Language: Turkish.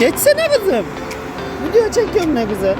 Geçsene kızım. Video çekiyorum ne güzel.